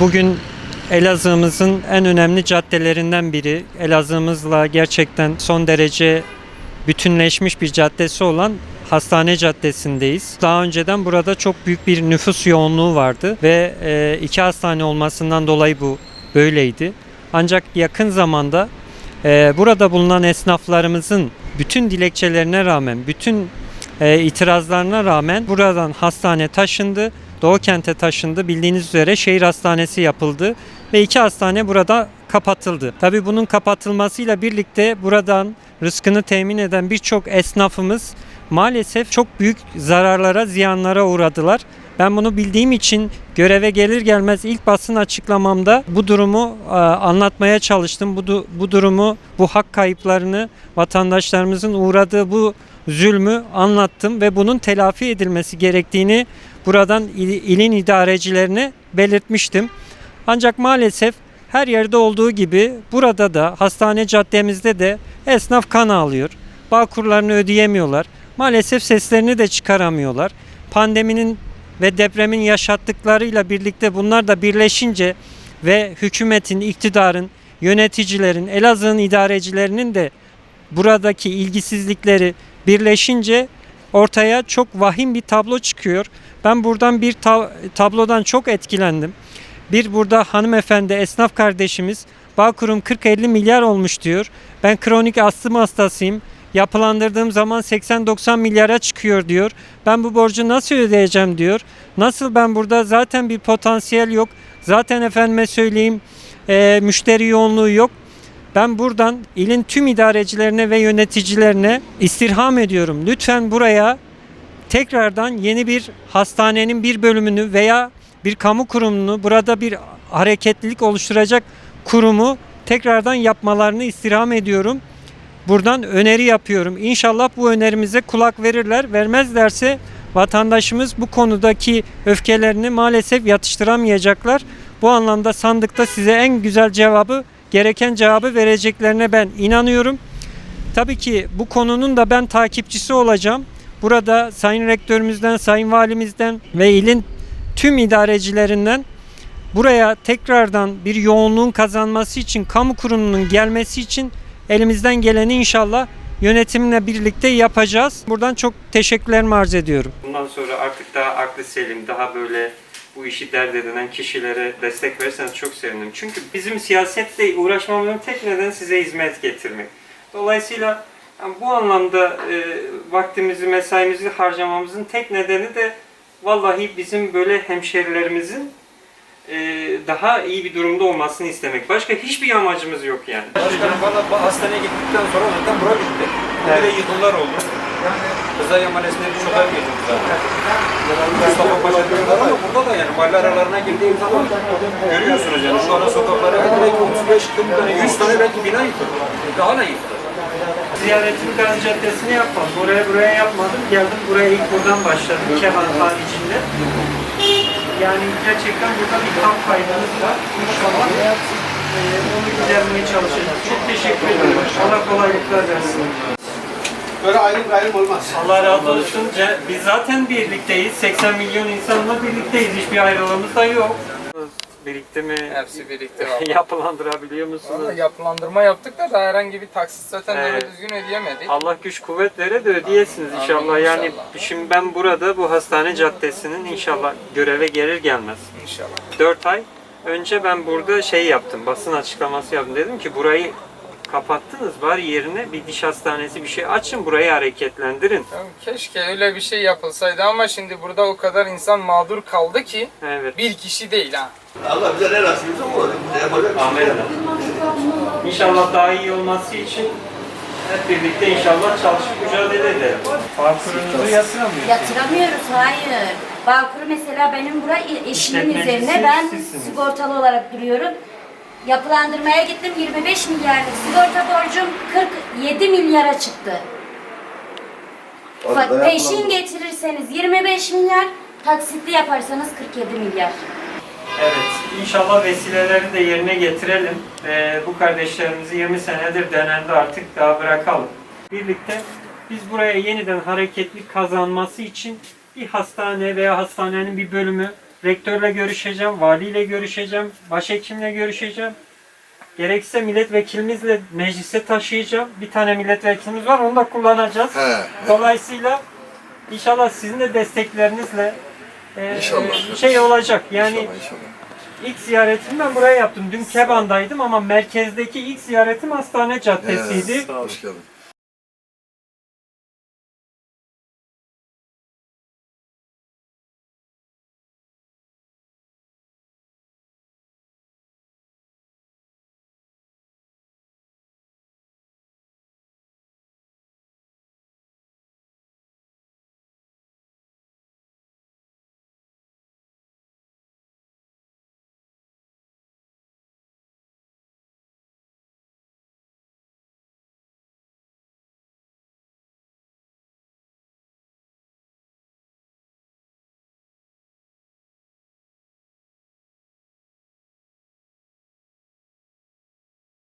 Bugün Elazığ'ımızın en önemli caddelerinden biri. Elazığ'ımızla gerçekten son derece bütünleşmiş bir caddesi olan Hastane Caddesi'ndeyiz. Daha önceden burada çok büyük bir nüfus yoğunluğu vardı ve e, iki hastane olmasından dolayı bu böyleydi. Ancak yakın zamanda e, burada bulunan esnaflarımızın bütün dilekçelerine rağmen, bütün e, itirazlarına rağmen buradan hastane taşındı. Doğu kente taşındı. Bildiğiniz üzere şehir hastanesi yapıldı ve iki hastane burada kapatıldı. Tabii bunun kapatılmasıyla birlikte buradan rızkını temin eden birçok esnafımız maalesef çok büyük zararlara, ziyanlara uğradılar. Ben bunu bildiğim için göreve gelir gelmez ilk basın açıklamamda bu durumu e, anlatmaya çalıştım. Bu, bu durumu, bu hak kayıplarını, vatandaşlarımızın uğradığı bu zulmü anlattım ve bunun telafi edilmesi gerektiğini buradan il- ilin idarecilerine belirtmiştim. Ancak maalesef her yerde olduğu gibi burada da hastane caddemizde de esnaf kan ağlıyor. Bağkurlarını ödeyemiyorlar. Maalesef seslerini de çıkaramıyorlar. Pandeminin ve depremin yaşattıklarıyla birlikte bunlar da birleşince ve hükümetin, iktidarın, yöneticilerin, Elazığ'ın idarecilerinin de buradaki ilgisizlikleri birleşince ortaya çok vahim bir tablo çıkıyor. Ben buradan bir ta- tablodan çok etkilendim. Bir burada hanımefendi esnaf kardeşimiz Bağkur'um 40-50 milyar olmuş diyor. Ben kronik astım hastasıyım. Yapılandırdığım zaman 80-90 milyara çıkıyor diyor. Ben bu borcu nasıl ödeyeceğim diyor. Nasıl ben burada zaten bir potansiyel yok. Zaten efendime söyleyeyim eee, müşteri yoğunluğu yok. Ben buradan ilin tüm idarecilerine ve yöneticilerine istirham ediyorum. Lütfen buraya tekrardan yeni bir hastanenin bir bölümünü veya bir kamu kurumunu burada bir hareketlilik oluşturacak kurumu tekrardan yapmalarını istirham ediyorum. Buradan öneri yapıyorum. İnşallah bu önerimize kulak verirler. Vermezlerse vatandaşımız bu konudaki öfkelerini maalesef yatıştıramayacaklar. Bu anlamda sandıkta size en güzel cevabı, gereken cevabı vereceklerine ben inanıyorum. Tabii ki bu konunun da ben takipçisi olacağım. Burada Sayın Rektörümüzden, Sayın Valimizden ve ilin tüm idarecilerinden buraya tekrardan bir yoğunluğun kazanması için, kamu kurumunun gelmesi için elimizden geleni inşallah yönetimle birlikte yapacağız. Buradan çok teşekkürlerimi arz ediyorum. Bundan sonra artık daha aklı selim, daha böyle bu işi dert edinen kişilere destek verirseniz çok sevinirim. Çünkü bizim siyasetle uğraşmamızın tek nedeni size hizmet getirmek. Dolayısıyla yani bu anlamda e, vaktimizi, mesaimizi harcamamızın tek nedeni de vallahi bizim böyle hemşerilerimizin e, daha iyi bir durumda olmasını istemek. Başka hiçbir amacımız yok yani. Başkanım valla hastaneye gittikten sonra zaten bura bitti. Evet. De yıkımlar oldu. Rıza Yamanesi'nde birçok ev geçirdi zaten. Mustafa Paşa diyorlar ama burada da yani mahalle aralarına girdiğim zaman görüyorsunuz yani şu ana sokaklara belki 35 40 tane 100 tane belki bina yıkıldı. Daha ne yıkıldı? Ziyaretimi Gazi Caddesi'ne yapmadım. Oraya buraya yapmadım. Geldim buraya ilk buradan başladım. Kemal haricinde. Yani gerçekten burada bir kan kaybımız var. İnşallah e, onu gidermeye çalışacağız. Çok teşekkür ederim. Allah kolaylıklar versin. Böyle ayrım gayrım olmaz. Allah razı olsun. Biz zaten birlikteyiz. 80 milyon insanla birlikteyiz. Hiçbir ayrılığımız da yok. Birlikte mi Hepsi birlikte valla. yapılandırabiliyor musunuz? Valla yapılandırma yaptık da daha herhangi bir taksit zaten Evet. doğru düzgün ödeyemedik. Allah güç kuvvet vere de ödeyesiniz Amin, inşallah. Yani inşallah. şimdi ben burada bu hastane caddesinin inşallah göreve gelir gelmez. İnşallah. 4 ay önce ben burada şey yaptım. Basın açıklaması yaptım. Dedim ki burayı kapattınız. Bari yerine bir diş hastanesi bir şey açın. Burayı hareketlendirin. Keşke öyle bir şey yapılsaydı ama şimdi burada o kadar insan mağdur kaldı ki Evet. bir kişi değil ha. Allah bize ne nasipse o. Bize yapacak bir şey yok. İnşallah daha iyi olması için hep birlikte inşallah çalışıp mücadele edelim. Bağkurunuzu yatıramıyorsunuz. Yatıramıyoruz, hayır. Bağkur mesela benim bura eşimin İşletmecisi üzerine ben sizsiniz. sigortalı olarak duruyorum. Yapılandırmaya gittim 25 milyarlık sigorta borcum 47 milyara çıktı. Bak peşin getirirseniz 25 milyar, taksitli yaparsanız 47 milyar. Evet, inşallah vesileleri de yerine getirelim. Ee, bu kardeşlerimizi 20 senedir denendi artık daha bırakalım. Birlikte biz buraya yeniden hareketlik kazanması için bir hastane veya hastanenin bir bölümü rektörle görüşeceğim, valiyle görüşeceğim, başhekimle görüşeceğim. Gerekirse milletvekilimizle meclise taşıyacağım. Bir tane milletvekilimiz var, onu da kullanacağız. He. Dolayısıyla inşallah sizin de desteklerinizle e, İnşallah. şey olacak. Yani İnşallah inşallah. ilk ziyaretimi ben buraya yaptım. Dün Keban'daydım ama merkezdeki ilk ziyaretim Hastane Caddesi'ydi. Hoş geldin.